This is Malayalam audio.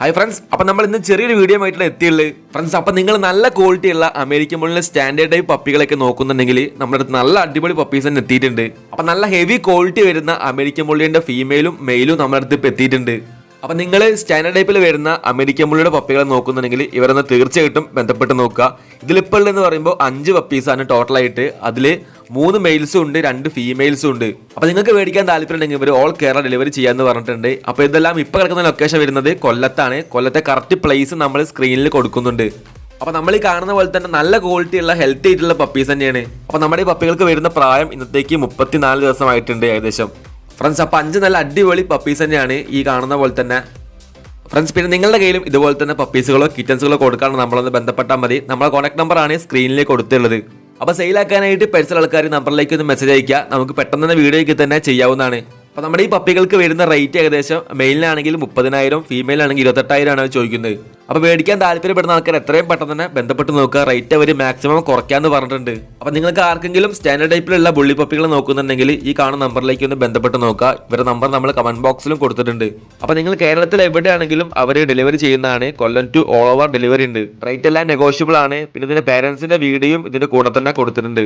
ഹായ് ഫ്രണ്ട്സ് അപ്പം നമ്മൾ ഇന്ന് ചെറിയൊരു വീഡിയോ ആയിട്ടാണ് എത്തിയുള്ളത് ഫ്രണ്ട്സ് അപ്പം നിങ്ങൾ നല്ല ക്വാളിറ്റി ഉള്ള അമേരിക്കൻ മുള്ളിലെ സ്റ്റാൻഡേർഡ് ടൈപ്പ് പപ്പികളൊക്കെ നോക്കുന്നുണ്ടെങ്കിൽ നമ്മുടെ അടുത്ത് നല്ല അടിപൊളി പപ്പീസ് തന്നെ എത്തിയിട്ടുണ്ട്. അപ്പം നല്ല ഹെവി ക്വാളിറ്റി വരുന്ന അമേരിക്കൻ മുള്ളിന്റെ ഫീമെയിലും മെയിലും നമ്മുടെ അടുത്ത് ഇപ്പം എത്തിയിട്ടുണ്ട്. അപ്പം നിങ്ങൾ സ്റ്റാൻഡേർഡ് ടൈപ്പിൽ വരുന്ന അമേരിക്കൻ പുള്ളിയുടെ പപ്പികളെ നോക്കുന്നുണ്ടെങ്കിൽ ഇവരൊന്ന് തീർച്ചയായിട്ടും ബന്ധപ്പെട്ട് നോക്കുക. ഇതിലിപ്പോൾ എന്ന് പറയുമ്പോൾ അഞ്ച് പപ്പീസാണ് ടോട്ടലായിട്ട് അതിൽ മൂന്ന് മെയിൽസും ഉണ്ട് രണ്ട് ഫീമെയിൽസും ഉണ്ട്. അപ്പൊ നിങ്ങൾക്ക് മേടിക്കാൻ താല്പര്യമുണ്ടെങ്കിൽ ഇവർ ഓൾ കേരള ഡെലിവറി ചെയ്യാന്ന് പറഞ്ഞിട്ടുണ്ട്. അപ്പൊ ഇതെല്ലാം ഇപ്പൊ കിടക്കുന്ന ലൊക്കേഷൻ വരുന്നത് കൊല്ലത്താണ്. കൊല്ലത്തെ കറക്റ്റ് പ്ലേസ് നമ്മൾ സ്ക്രീനിൽ കൊടുക്കുന്നുണ്ട്. അപ്പൊ നമ്മൾ ഈ കാണുന്ന പോലെ തന്നെ നല്ല ക്വാളിറ്റി ഉള്ള ഹെൽത്തി ആയിട്ടുള്ള പപ്പീസ് തന്നെയാണ്. അപ്പൊ നമ്മുടെ ഈ പപ്പികൾക്ക് വരുന്ന പ്രായം ഇന്നത്തേക്ക് മുപ്പത്തിനാല് ദിവസമായിട്ടുണ്ട് ഏകദേശം. ഫ്രണ്ട്സ് അപ്പൊ അഞ്ച് നല്ല അടിപൊളി പപ്പീസ് തന്നെയാണ് ഈ കാണുന്ന പോലെ തന്നെ. ഫ്രണ്ട്സ് പിന്നെ നിങ്ങളുടെ കയ്യിലും ഇതുപോലെ തന്നെ പപ്പീസുകളോ കിറ്റൻസുകളോ കൊടുക്കാണ് നമ്മളൊന്ന് ബന്ധപ്പെട്ടാൽ മതി. നമ്മളെ കോൺടാക്ട് നമ്പറാണ് സ്ക്രീനിൽ കൊടുത്തുള്ളത് അപ്പോൾ സെയിലാക്കാനായിട്ട് പെർസൽ ആൾക്കാർ നമ്പറിലേക്ക് ഒന്ന് മെസ്സേജ് അയക്കുക നമുക്ക് പെട്ടെന്ന് തന്നെ വീഡിയോയ്ക്ക് തന്നെ ചെയ്യാവുന്നതാണ്. അപ്പോൾ നമ്മുടെ ഈ പപ്പികൾക്ക് വരുന്ന റേറ്റ് ഏകദേശം മെയിലിനാണെങ്കിൽ മുപ്പതിനായിരം ഫീമെയിലാണെങ്കിൽ ഇരുപത്തെട്ടായിരം ആണ് ചോദിക്കുന്നത്. അപ്പോൾ മേടിക്കാൻ താല്പര്യപ്പെടുന്ന ആൾക്കാർ എത്രയും പെട്ടെന്ന് തന്നെ ബന്ധപ്പെട്ട് നോക്കുക. റേറ്റ് അവർ മാക്സിമം കുറയ്ക്കാമെന്ന് പറഞ്ഞിട്ടുണ്ട്. അപ്പോൾ നിങ്ങൾക്ക് ആർക്കെങ്കിലും സ്റ്റാൻഡേർഡ് ടൈപ്പിലുള്ള ബുള്ളി പപ്പികൾ നോക്കുന്നുണ്ടെങ്കിൽ ഈ കാണുന്ന നമ്പറിലേക്ക് ഒന്ന് ബന്ധപ്പെട്ട് നോക്കുക. ഇവരുടെ നമ്പർ നമ്മൾ കമന്റ് ബോക്സിലും കൊടുത്തിട്ടുണ്ട്. അപ്പോൾ നിങ്ങൾ കേരളത്തിൽ എവിടെയാണെങ്കിലും അവർ ഡെലിവറി ചെയ്യുന്നതാണ്. Kollam to all over delivery ഉണ്ട്. റേറ്റ് എല്ലാം നെഗോഷ്യബിൾ ആണ്. പിന്നെ ഇതിന്റെ പേരൻസിന്റെ വീഡിയോയും ഇതിന്റെ കൂടെ തന്നെ കൊടുത്തിട്ടുണ്ട്.